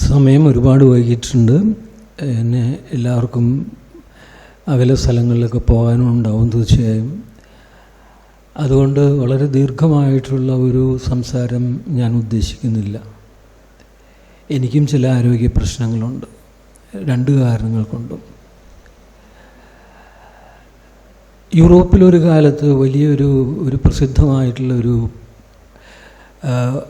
സമയം ഒരുപാട് വൈകിട്ടുണ്ട് എന്നെ എല്ലാവർക്കും അകല സ്ഥലങ്ങളിലൊക്കെ പോകാനും ഉണ്ടാവും തീർച്ചയായും. അതുകൊണ്ട് വളരെ ദീർഘമായിട്ടുള്ള ഒരു സംസാരം ഞാൻ ഉദ്ദേശിക്കുന്നില്ല. എനിക്കും ചില ആരോഗ്യ പ്രശ്നങ്ങളുണ്ട്. രണ്ട് കാരണങ്ങൾ കൊണ്ടും. യൂറോപ്പിലൊരു കാലത്ത് വലിയൊരു ഒരു പ്രസിദ്ധമായിട്ടുള്ള ഒരു ആ,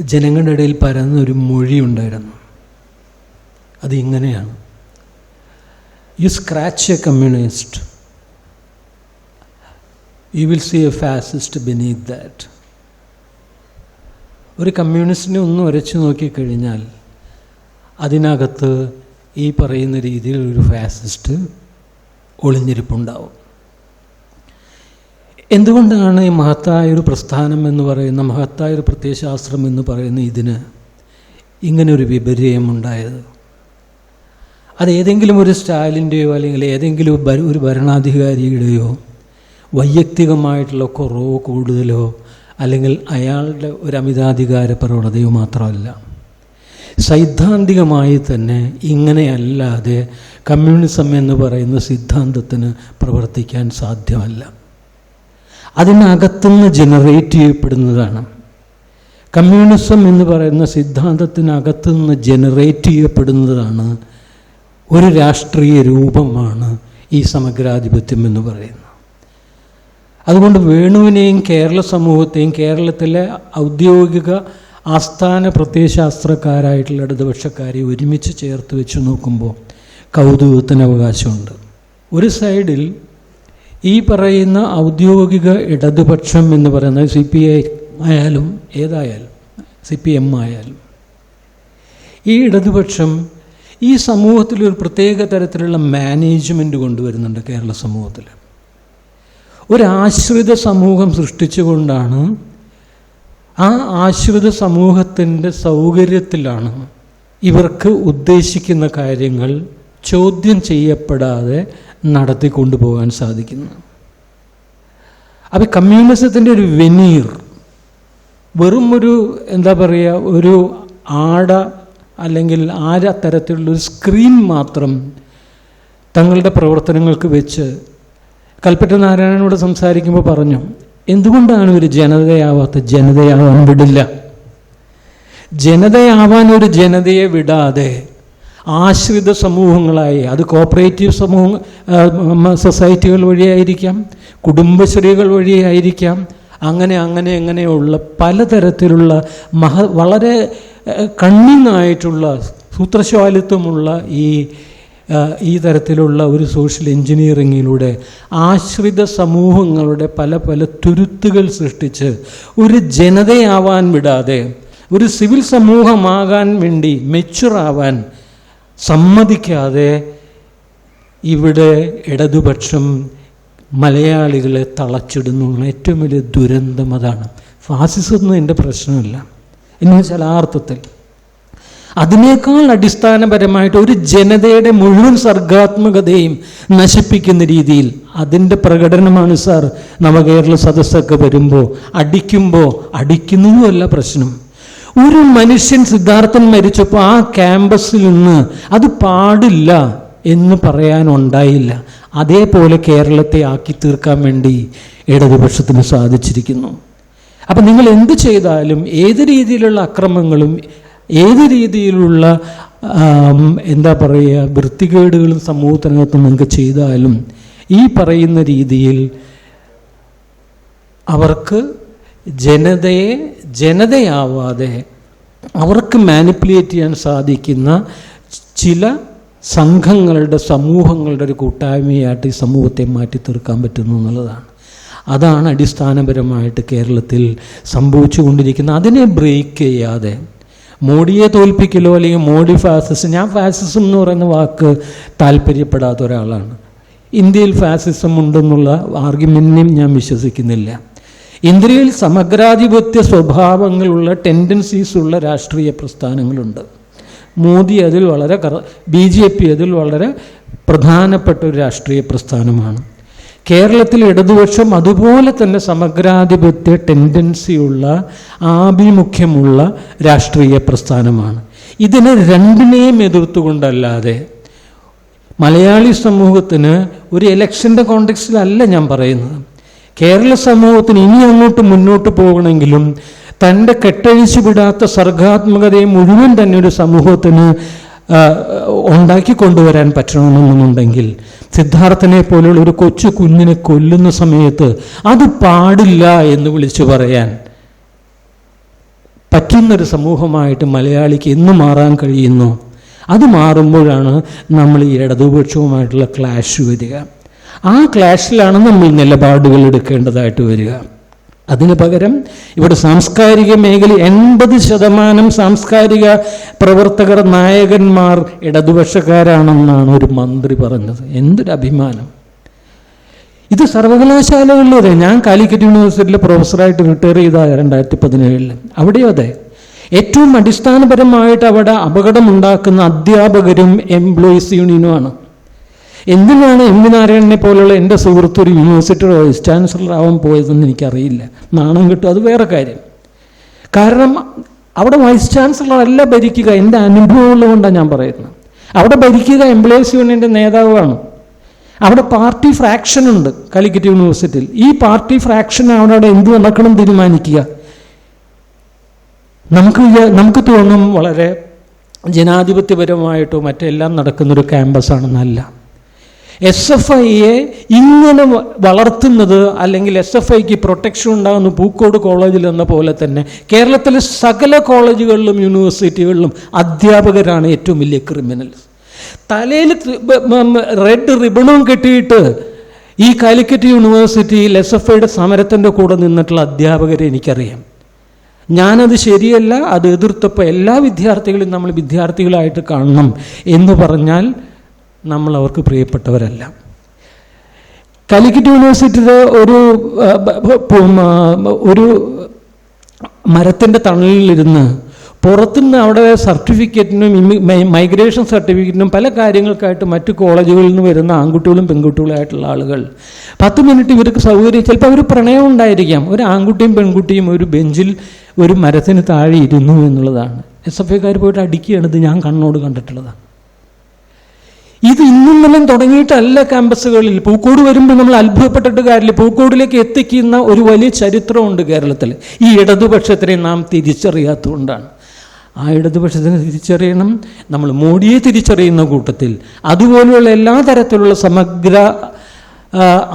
ജനങ്ങളുടെ ഇടയിൽ പരന്ന ഒരു മൊഴി ഉണ്ടായിരുന്നു. അത് ഇങ്ങനെയാണ് you scratch a communist you will see a fascist beneath that ഒരു കമ്മ്യൂണിസ്റ്റിനെ ഒന്ന് ഉരച്ചു നോക്കിക്കഴിഞ്ഞാൽ അതിനകത്ത് ഈ പറയുന്ന രീതിയിൽ ഒരു ഫാസിസ്റ്റ് ഒളിഞ്ഞിരിപ്പുണ്ടാവും. എന്തുകൊണ്ടാണ് ഈ മഹത്തായ ഒരു പ്രസ്ഥാനം എന്ന് പറയുന്ന മഹത്തായ ഒരു പ്രത്യയശാസ്ത്രം എന്ന് പറയുന്ന ഇതിന് ഇങ്ങനെ ഒരു വിപര്യം ഉണ്ടായത് അത് ഏതെങ്കിലും ഒരു സ്റ്റാലിന്റെയോ അല്ലെങ്കിൽ ഏതെങ്കിലും ഒരു ഭരണാധികാരിയുടെയോ വൈയക്തികമായിട്ടുള്ള കുറവോ കൂടുതലോ അല്ലെങ്കിൽ അയാളുടെ ഒരു അമിതാധികാര പ്രവണതയോ മാത്രമല്ല. സൈദ്ധാന്തികമായി തന്നെ ഇങ്ങനെയല്ലാതെ കമ്മ്യൂണിസം എന്ന് പറയുന്ന സിദ്ധാന്തത്തിന് പ്രവർത്തിക്കാൻ സാധ്യമല്ല. അതിനകത്തുനിന്ന് ജനറേറ്റ് ചെയ്യപ്പെടുന്നതാണ്. കമ്മ്യൂണിസം എന്ന് പറയുന്ന സിദ്ധാന്തത്തിനകത്തു നിന്ന് ജനറേറ്റ് ചെയ്യപ്പെടുന്നതാണ് ഒരു രാഷ്ട്രീയ രൂപമാണ് ഈ സമഗ്രാധിപത്യം എന്ന് പറയുന്നത്. അതുകൊണ്ട് വേണുവിനെയും കേരള സമൂഹത്തെയും കേരളത്തിലെ ഔദ്യോഗിക ആസ്ഥാന പ്രത്യയശാസ്ത്രക്കാരായിട്ടുള്ള ഇടതുപക്ഷക്കാരെ ഒരുമിച്ച് ചേർത്ത് വെച്ച് നോക്കുമ്പോൾ കൗതുകത്തിന് അവകാശമുണ്ട്. ഒരു സൈഡിൽ ഈ പറയുന്ന ഔദ്യോഗിക ഇടതുപക്ഷം എന്ന് പറയുന്നത് സി പി ഐ ആയാലും ഏതായാലും സി പി എം ആയാലും. ഈ ഇടതുപക്ഷം ഈ സമൂഹത്തിൽ ഒരു പ്രത്യേക തരത്തിലുള്ള മാനേജ്മെന്റ് കൊണ്ടുവരുന്നുണ്ട് കേരള സമൂഹത്തിൽ. ഒരാശ്രിത സമൂഹം സൃഷ്ടിച്ചുകൊണ്ടാണ് ആ ആശ്രിത സമൂഹത്തിന്റെ സൗകര്യത്തിലാണ് ഇവർക്ക് ഉദ്ദേശിക്കുന്ന കാര്യങ്ങൾ ചോദ്യം ചെയ്യപ്പെടാതെ നടത്തിക്കൊണ്ടുപോകാൻ സാധിക്കുന്നു. അപ്പം കമ്മ്യൂണിസത്തിന്റെ ഒരു വെനീർ വെറും ഒരു എന്താ പറയുക ഒരു ആട അല്ലെങ്കിൽ ആര തരത്തിലുള്ളൊരു സ്ക്രീൻ മാത്രം തങ്ങളുടെ പ്രവർത്തനങ്ങൾക്ക് വെച്ച് കൽപ്പറ്റ നാരായണനോട് സംസാരിക്കുമ്പോൾ പറഞ്ഞു എന്തുകൊണ്ടാണ് ഒരു ജനതയാവാത്ത ജനതയാവാൻ വിടില്ല ജനതയാവാൻ ഒരു ജനതയെ വിടാതെ ആശ്രിത സമൂഹങ്ങളായി. അത് കോപ്പറേറ്റീവ് സമൂഹ സൊസൈറ്റികൾ വഴിയായിരിക്കാം കുടുംബശ്രീകൾ വഴിയായിരിക്കാം അങ്ങനെ അങ്ങനെ അങ്ങനെയുള്ള പലതരത്തിലുള്ള മഹ വളരെ കണ്ണിന്നായിട്ടുള്ള സൂത്രശാലിത്വമുള്ള ഈ ഈ തരത്തിലുള്ള ഒരു സോഷ്യൽ എഞ്ചിനീയറിങ്ങിലൂടെ ആശ്രിത സമൂഹങ്ങളുടെ പല പല തുരുത്തുകൾ സൃഷ്ടിച്ച് ഒരു ജനതയാവാൻ വിടാതെ ഒരു സിവിൽ സമൂഹമാകാൻ വേണ്ടി മെച്ചുറാവാൻ സമ്മതിക്കാതെ ഇവിടെ ഇടതുപക്ഷം മലയാളികളെ തളച്ചിടുന്നു ഏറ്റവും വലിയ ദുരന്തം അതാണ്. ഫാസിസം ഒന്നും എന്റെ പ്രശ്നമല്ല. എന്ന് വെച്ചാൽ ആ അർത്ഥത്തിൽ. അതിനേക്കാൾ അടിസ്ഥാനപരമായിട്ട് ഒരു ജനതയുടെ മുഴുവൻ സർഗാത്മകതയും നശിപ്പിക്കുന്ന രീതിയിൽ അതിന്റെ പ്രകടനമാണ് സാർ നവകേരള സദസ്സൊക്കെ വരുമ്പോൾ അടിക്കുമ്പോൾ അടിക്കുന്നതുമല്ല പ്രശ്നം. ഒരു മനുഷ്യൻ സിദ്ധാർത്ഥൻ മരിച്ചപ്പോൾ ആ ക്യാമ്പസിൽ നിന്ന് അത് പാടില്ല എന്ന് പറയാനുണ്ടായില്ല. അതേപോലെ കേരളത്തെ ആക്കി തീർക്കാൻ വേണ്ടി ഇടതുപക്ഷത്തിന് സാധിച്ചിരിക്കുന്നു. അപ്പം നിങ്ങൾ എന്ത് ചെയ്താലും ഏത് രീതിയിലുള്ള അക്രമങ്ങളും ഏത് രീതിയിലുള്ള എന്താ പറയുക വൃത്തികേടുകളും സമൂഹത്തിനകത്ത് നിങ്ങൾക്ക് ചെയ്താലും ഈ പറയുന്ന രീതിയിൽ അവർക്ക് ജനതയെ ജനതയാവാതെ അവർക്ക് മാനിപ്പുലേറ്റ് ചെയ്യാൻ സാധിക്കുന്ന ചില സംഘങ്ങളുടെ സമൂഹങ്ങളുടെ ഒരു കൂട്ടായ്മയായിട്ട് ഈ സമൂഹത്തെ മാറ്റി തീർക്കാൻ പറ്റുന്നു എന്നുള്ളതാണ്. അതാണ് അടിസ്ഥാനപരമായിട്ട് കേരളത്തിൽ സംഭവിച്ചുകൊണ്ടിരിക്കുന്ന അതിനെ ബ്രേക്ക് ചെയ്യാതെ. മോഡിയെ തോൽപ്പിക്കലോ അല്ലെങ്കിൽ മോഡി ഫാസിസം ഞാൻ ഫാസിസം എന്ന് പറയുന്ന വാക്ക് താല്പര്യപ്പെടാത്ത ഒരാളാണ്. ഇന്ത്യയിൽ ഫാസിസം ഉണ്ടെന്നുള്ള ആർഗ്യുമെന്റിനെയും ഞാൻ വിശ്വസിക്കുന്നില്ല. ഇന്ത്യയിൽ സമഗ്രാധിപത്യ സ്വഭാവങ്ങളുള്ള ടെൻഡൻസീസ് ഉള്ള രാഷ്ട്രീയ പ്രസ്ഥാനങ്ങളുണ്ട്. മോദി അതിൽ വളരെ കറ ബി ജെ പി അതിൽ വളരെ പ്രധാനപ്പെട്ട ഒരു രാഷ്ട്രീയ പ്രസ്ഥാനമാണ്. കേരളത്തിൽ ഇടതുപക്ഷം അതുപോലെ തന്നെ സമഗ്രാധിപത്യ ടെൻഡൻസിയുള്ള ആഭിമുഖ്യമുള്ള രാഷ്ട്രീയ പ്രസ്ഥാനമാണ്. ഇതിനെ രണ്ടിനെയും എതിർത്തുകൊണ്ടല്ലാതെ മലയാളി സമൂഹത്തിന് ഒരു ഇലക്ഷന്റെ കോണ്ടെക്സ്റ്റിലല്ല ഞാൻ പറയുന്നത്. കേരള സമൂഹത്തിന് ഇനി അങ്ങോട്ട് മുന്നോട്ട് പോകണമെങ്കിലും തന്റെ കെട്ടഴിച്ചു വിടാത്ത സർഗാത്മകതയെ മുഴുവൻ തന്നെ ഒരു സമൂഹത്തിന് ഉണ്ടാക്കി കൊണ്ടുവരാൻ പറ്റണമെന്നുണ്ടെങ്കിൽ സിദ്ധാർത്ഥനെ പോലെയുള്ള ഒരു കൊച്ചു കുഞ്ഞിനെ കൊല്ലുന്ന സമയത്ത് അത് പാടില്ല എന്ന് വിളിച്ചു പറയാൻ പറ്റുന്നൊരു സമൂഹമായിട്ട് മലയാളിക്ക് എന്ന് മാറാൻ കഴിയുന്നു. അത് മാറുമ്പോഴാണ് നമ്മൾ ഈ ഇടതുപക്ഷവുമായിട്ടുള്ള ക്ലാഷ് വരിക. ആ ക്ലാഷിലാണ് നമ്മൾ നിലപാടുകൾ എടുക്കേണ്ടതായിട്ട് വരിക. അതിന് പകരം ഇവിടെ സാംസ്കാരിക മേഖല എൺപത് ശതമാനം സാംസ്കാരിക പ്രവർത്തകർ നായകന്മാർ ഇടതുപക്ഷക്കാരാണെന്നാണ് ഒരു മന്ത്രി പറഞ്ഞത്. എന്തൊരു അഭിമാനം. ഇത് സർവകലാശാലകളിലും അതെ. ഞാൻ കാലിക്കറ്റ് യൂണിവേഴ്സിറ്റിയിലെ പ്രൊഫസറായിട്ട് റിട്ടയർ ചെയ്ത രണ്ടായിരത്തി പതിനേഴിൽ അവിടെയും അതെ. ഏറ്റവും അടിസ്ഥാനപരമായിട്ട് അവിടെ അപകടമുണ്ടാക്കുന്ന അധ്യാപകരും എംപ്ലോയീസ് യൂണിയനുമാണ്. എന്തിനാണ് എം വി നാരായണനെ പോലുള്ള എന്റെ സുഹൃത്ത് ഒരു യൂണിവേഴ്സിറ്റിയുടെ വൈസ് ചാൻസലർ ആവാൻ പോയതെന്ന് എനിക്കറിയില്ല. നാണം കിട്ടും. അത് വേറെ കാര്യം. കാരണം അവിടെ വൈസ് ചാൻസലർ അല്ല ഭരിക്കുക. എന്റെ അനുഭവമുള്ളതുകൊണ്ടാണ് ഞാൻ പറയുന്നത്. അവിടെ ഭരിക്കുക എംപ്ലോയീസ് യൂണിയന്റെ നേതാവാണ്. അവിടെ പാർട്ടി ഫ്രാക്ഷൻ ഉണ്ട് കാലിക്കറ്റ് യൂണിവേഴ്സിറ്റിയിൽ ഈ പാർട്ടി ഫ്രാക്ഷൻ അവിടെ അവിടെ എന്ത് നടക്കണം തീരുമാനിക്കുക. നമുക്ക് നമുക്ക് തോന്നും വളരെ ജനാധിപത്യപരമായിട്ടോ മറ്റെല്ലാം നടക്കുന്നൊരു ക്യാമ്പസാണെന്നല്ല എസ് എഫ് ഐയെ ഇങ്ങനെ വളർത്തുന്നത് അല്ലെങ്കിൽ എസ് എഫ് ഐക്ക് പ്രൊട്ടക്ഷൻ ഉണ്ടാകുന്ന പൂക്കോട് കോളേജിൽ എന്ന പോലെ തന്നെ കേരളത്തിലെ സകല കോളേജുകളിലും യൂണിവേഴ്സിറ്റികളിലും അധ്യാപകരാണ് ഏറ്റവും വലിയ ക്രിമിനൽസ് തലയിൽ റെഡ് റിബണും കെട്ടിയിട്ട് ഈ കാലിക്കറ്റ് യൂണിവേഴ്സിറ്റിയിൽ എസ് എഫ് ഐയുടെ സമരത്തിന്റെ കൂടെ നിന്നിട്ടുള്ള അധ്യാപകരെ എനിക്കറിയാം. ഞാനത് ശരിയല്ല അത് എതിർത്തപ്പോൾ എല്ലാ വിദ്യാർത്ഥികളും നമ്മൾ വിദ്യാർത്ഥികളായിട്ട് കാണണം എന്ന് പറഞ്ഞാൽ നമ്മൾ അവർക്ക് പ്രിയപ്പെട്ടവരല്ല. കാലിക്കറ്റ് യൂണിവേഴ്സിറ്റിയുടെ ഒരു ഒരു മരത്തിന്റെ തണലിലിരുന്ന് പുറത്തുനിന്ന് അവിടെ സർട്ടിഫിക്കറ്റിനും മൈഗ്രേഷൻ സർട്ടിഫിക്കറ്റിനും പല കാര്യങ്ങൾക്കായിട്ട് മറ്റു കോളേജുകളിൽ നിന്ന് വരുന്ന ആൺകുട്ടികളും പെൺകുട്ടികളുമായിട്ടുള്ള ആളുകൾ പത്ത് മിനിറ്റ് ഇവർക്ക് സൗകര്യം ചിലപ്പോൾ അവർ പ്രണയം ഉണ്ടായിരിക്കാം. ഒരു ആൺകുട്ടിയും പെൺകുട്ടിയും ഒരു ബെഞ്ചിൽ ഒരു മരത്തിന് താഴെ ഇരുന്നു എന്നുള്ളതാണ്. എസ് എഫ് ഐക്കാർ പോയിട്ട് അടിക്കുകയാണ്. ഇത് ഞാൻ കണ്ണോട് കണ്ടിട്ടുള്ളതാണ്. ഇത് ഇന്നും നിന്നും തുടങ്ങിയിട്ടല്ല ക്യാമ്പസുകളിൽ. പൂക്കോട് വരുമ്പോൾ നമ്മൾ അത്ഭുതപ്പെട്ടിട്ട് കാര്യമില്ല. പൂക്കോടിലേക്ക് എത്തിക്കുന്ന ഒരു വലിയ ചരിത്രമുണ്ട് കേരളത്തിൽ. ഈ ഇടതുപക്ഷത്തിനെ നാം തിരിച്ചറിയാത്തതുകൊണ്ടാണ്. ആ ഇടതുപക്ഷത്തിനെ തിരിച്ചറിയണം. നമ്മൾ മോഡിയെ തിരിച്ചറിയുന്ന കൂട്ടത്തിൽ. അതുപോലെയുള്ള എല്ലാ തരത്തിലുള്ള സമഗ്ര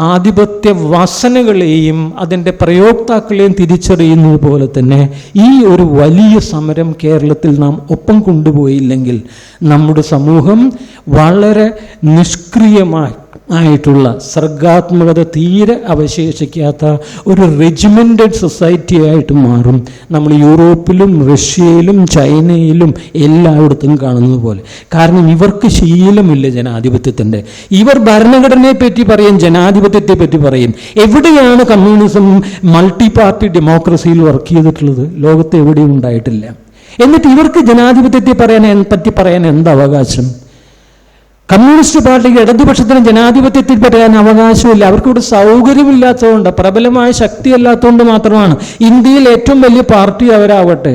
ആധിപത്യ വാസനകളെയും അതിന്റെ പ്രയോക്താക്കളെയും തിരിച്ചറിയുന്നത് പോലെ തന്നെ ഈ ഒരു വലിയ സമരം കേരളത്തിൽ നാം ഒപ്പം കൊണ്ടുപോയില്ലെങ്കിൽ നമ്മുടെ സമൂഹം വളരെ നിഷ്ക്രിയമായി ആയിട്ടുള്ള സർഗാത്മകത തീരെ അവശേഷിക്കാത്ത ഒരു റെജിമെന്റഡ് സൊസൈറ്റി ആയിട്ട് മാറും. നമ്മൾ യൂറോപ്പിലും റഷ്യയിലും ചൈനയിലും എല്ലായിടത്തും കാണുന്നത് പോലെ. കാരണം ഇവർക്ക് ശീലമില്ല ജനാധിപത്യത്തിന്റെ. ഇവർ ഭരണഘടനയെ പറ്റി പറയും ജനാധിപത്യത്തെ പറ്റി പറയും. എവിടെയാണ് കമ്മ്യൂണിസം മൾട്ടി പാർട്ടി ഡെമോക്രസിയിൽ വർക്ക് ചെയ്തിട്ടുള്ളത്? ലോകത്ത് എവിടെയും ഉണ്ടായിട്ടില്ല. എന്നിട്ട് ഇവർക്ക് ജനാധിപത്യത്തെ പറയാൻ പറ്റി പറയാൻ എന്ത് അവകാശം? കമ്മ്യൂണിസ്റ്റ് പാർട്ടിക്ക് ഇടതുപക്ഷത്തിന് ജനാധിപത്യത്തിൽ പറയാൻ അവകാശമില്ല. അവർക്കിവിടെ സൗകര്യമില്ലാത്തതുകൊണ്ട് പ്രബലമായ ശക്തിയല്ലാത്തതുകൊണ്ട് മാത്രമാണ് ഇന്ത്യയിൽ ഏറ്റവും വലിയ പാർട്ടി അവരാവട്ടെ.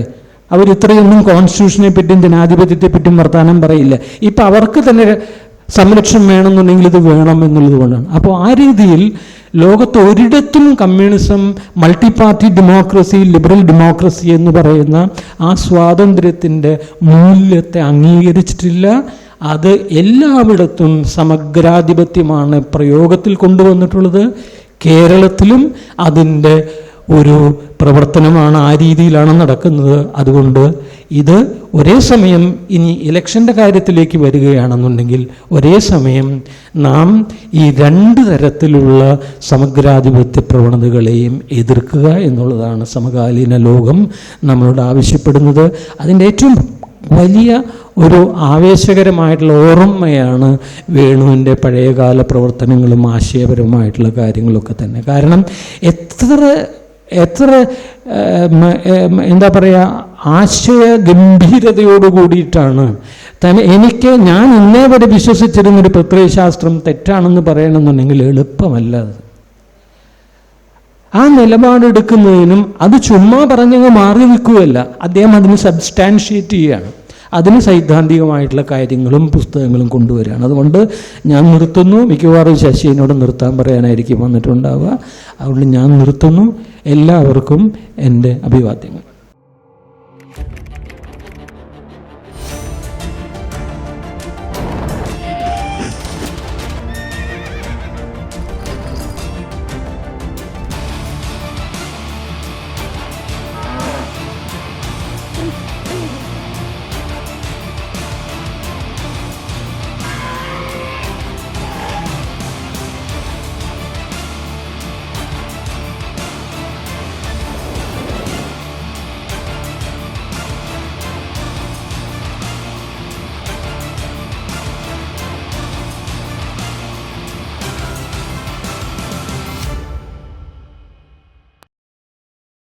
അവർ ഇത്രയൊന്നും കോൺസ്റ്റിറ്റ്യൂഷനെ പറ്റിയും ജനാധിപത്യത്തെ പറ്റിയും വർത്താനം പറയില്ല. ഇപ്പം അവർക്ക് തന്നെ സംരക്ഷണം വേണമെന്നുണ്ടെങ്കിൽ ഇത് വേണം എന്നുള്ളത് കൊണ്ടാണ്. അപ്പോൾ ആ രീതിയിൽ ലോകത്ത് ഒരിടത്തും communism multi party democracy liberal democracy എന്ന് പറയുന്ന ആ സ്വാതന്ത്ര്യത്തിന്റെ മൂല്യത്തെ അംഗീകരിച്ചിട്ടില്ല. അത് എല്ലാവിടത്തും സമഗ്രാധിപത്യമാണ് പ്രയോഗത്തിൽ കൊണ്ടുവന്നിട്ടുള്ളത്. കേരളത്തിലും അതിന്റെ ഒരു പ്രവർത്തനമാണ് ആ രീതിയിലാണ് നടക്കുന്നത്. അതുകൊണ്ട് ഇത് ഒരേ സമയം ഇനി ഇലക്ഷന്റെ കാര്യത്തിലേക്ക് വരികയാണെന്നുണ്ടെങ്കിൽ ഒരേ സമയം നാം ഈ രണ്ട് തരത്തിലുള്ള സമഗ്രാധിപത്യ പ്രവണതകളെയും എതിർക്കുക എന്നുള്ളതാണ് സമകാലീന ലോകം നമ്മളോട് ആവശ്യപ്പെടുന്നത്. അതിന്റെ ഏറ്റവും വലിയ ഒരു ആവേശകരമായിട്ടുള്ള ഓർമ്മയാണ് വേണുവിന്റെ പഴയകാല പ്രവർത്തനങ്ങളും ആശയപരമായിട്ടുള്ള കാര്യങ്ങളൊക്കെ തന്നെ. കാരണം എത്ര എത്ര എന്താ പറയുക ആശയ ഗംഭീരതയോട് കൂടിയിട്ടാണ്. തന്നെ എനിക്ക് ഞാൻ ഇന്നേ വരെ വിശ്വസിച്ചിരുന്നൊരു പ്രത്യയശാസ്ത്രം തെറ്റാണെന്ന് പറയണമെന്നുണ്ടെങ്കിൽ എളുപ്പമല്ല അത്. ആ നിലപാടെടുക്കുന്നതിനും അത് ചുമ്മാ പറഞ്ഞങ്ങ് മാറി നിൽക്കുകയല്ല. അദ്ദേഹം അതിന് സബ്സ്റ്റാൻഷിയേറ്റ് ചെയ്യുകയാണ്. അതിന് സൈദ്ധാന്തികമായിട്ടുള്ള കാര്യങ്ങളും പുസ്തകങ്ങളും കൊണ്ടുവരികയാണ്. അതുകൊണ്ട് ഞാൻ നിർത്തുന്നു. മിക്കവാറും ശശിനോട് നിർത്താൻ പറയാനായിരിക്കും വന്നിട്ടുണ്ടാവുക. അതുകൊണ്ട് ഞാൻ നിർത്തുന്നു. എല്ലാവർക്കും എന്റെ അഭിവാദ്യങ്ങൾ.